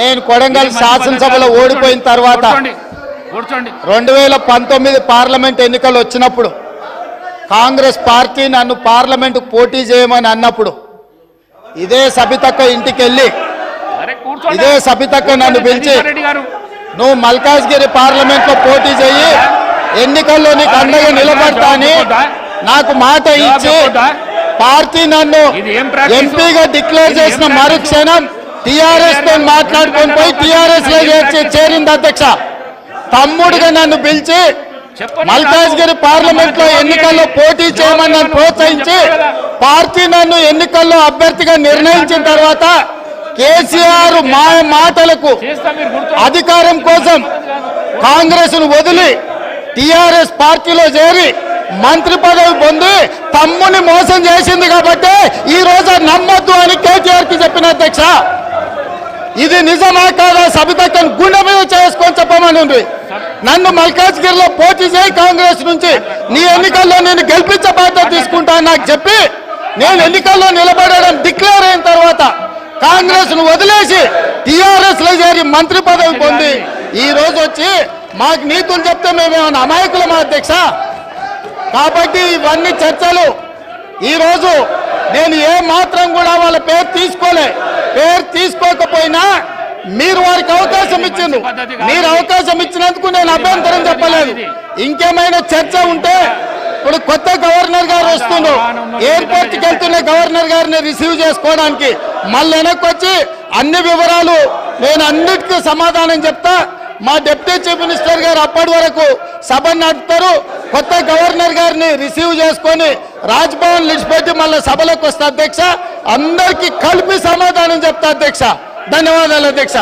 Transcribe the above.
నేను కొడంగల్ శాసనసభలో ఓడిపోయిన తర్వాత రెండు వేల పంతొమ్మిది పార్లమెంట్ ఎన్నికలు వచ్చినప్పుడు కాంగ్రెస్ పార్టీ నన్ను పార్లమెంటుకు పోటీ చేయమని అన్నప్పుడు ఇదే సబితక్క ఇంటికి వెళ్ళి ఇదే సబితక్క నన్ను పిలిచి నువ్వు మల్కాజ్గిరి పార్లమెంట్లో పోటీ చెయ్యి ఎన్నికల్లో నీకు అండగా నిలబడతా అని నాకు మాట ఇచ్చి పార్టీ నన్ను? ఎంపీగా డిక్లేర్ చేసిన? మరుక్షణం టిఆర్ఎస్తో మాట్లాడుకొని పోయి టిఆర్ఎస్లో చేర్చి చేరింది అధ్యక్ష. తమ్ముడుగా నన్ను పిలిచి చెప్పండి మల్కాజ్గిరి పార్లమెంట్లో ఎన్నికల్లో పోటీ చేయమని నన్ను ప్రోత్సహించి పార్టీ నన్ను ఎన్నికల్లో అభ్యర్థిగా నిర్ణయించిన తర్వాత కేసీఆర్ మా మాటలకు అధికారం కోసం కాంగ్రెస్ను వదిలి టిఆర్ఎస్ పార్టీలో చేరి మంత్రి పదవి పొంది తమ్ముని మోసం చేసింది కాబట్టి ఈ రోజు నమ్మొద్దు అని కేటీఆర్కి చెప్పిన అధ్యక్ష. ఇది నిజమా కాదా? సబితక్కను గుండె మీద చేసుకొని చెప్పమని ఉంది. నన్ను మల్కాజ్గిరిలో పోటీ చేయి కాంగ్రెస్ నుంచి. నీ ఎన్నికల్లో నేను గెలిపించే బాధ్యత తీసుకుంటా నాకు చెప్పి నేను ఎన్నికల్లో నిలబడడం డిక్లేర్ అయిన తర్వాత కాంగ్రెస్ను వదిలేసి టిఆర్ఎస్లో చేరి మంత్రి పదవి పొంది ఈ రోజు వచ్చి మాకు నీతులు చెప్తే మేమేమన్నా అమాయకులమా అధ్యక్ష? కాబట్టి ఇవన్నీ చర్చలు. ఈ రోజు నేను ఏ మాత్రం కూడా వాళ్ళ పేరు తీసుకోలే. పేరు తీసుకోకపోయినా మీరు వారికి అవకాశం ఇచ్చింది మీరు అవకాశం ఇచ్చినందుకు నేను అభ్యంతరం చెప్పలేదు. ఇంకేమైనా చర్చ ఉంటే ఇప్పుడు కొత్త గవర్నర్ గారు వస్తుండ్రు. ఎయిర్పోర్ట్కి వెళ్తున్న గవర్నర్ గారిని రిసీవ్ చేసుకోవడానికి మళ్ళీ వెనక్కి వచ్చి అన్ని వివరాలు నేను అన్నిటికీ సమాధానం చెప్తా. మా డిప్యూటీ చీఫ్ మినిస్టర్ గారు అప్పటి వరకు సభ నడుపుతారు. కొత్త గవర్నర్ గారిని రిసీవ్ చేసుకొని రాజ్భవన్ విడిచిపెట్టి మళ్ళీ సభలోకి వస్తా అధ్యక్ష అందరికీ కలిపి సమాధానం చెప్తా అధ్యక్ష. ధన్యవాదాలు అధ్యక్ష.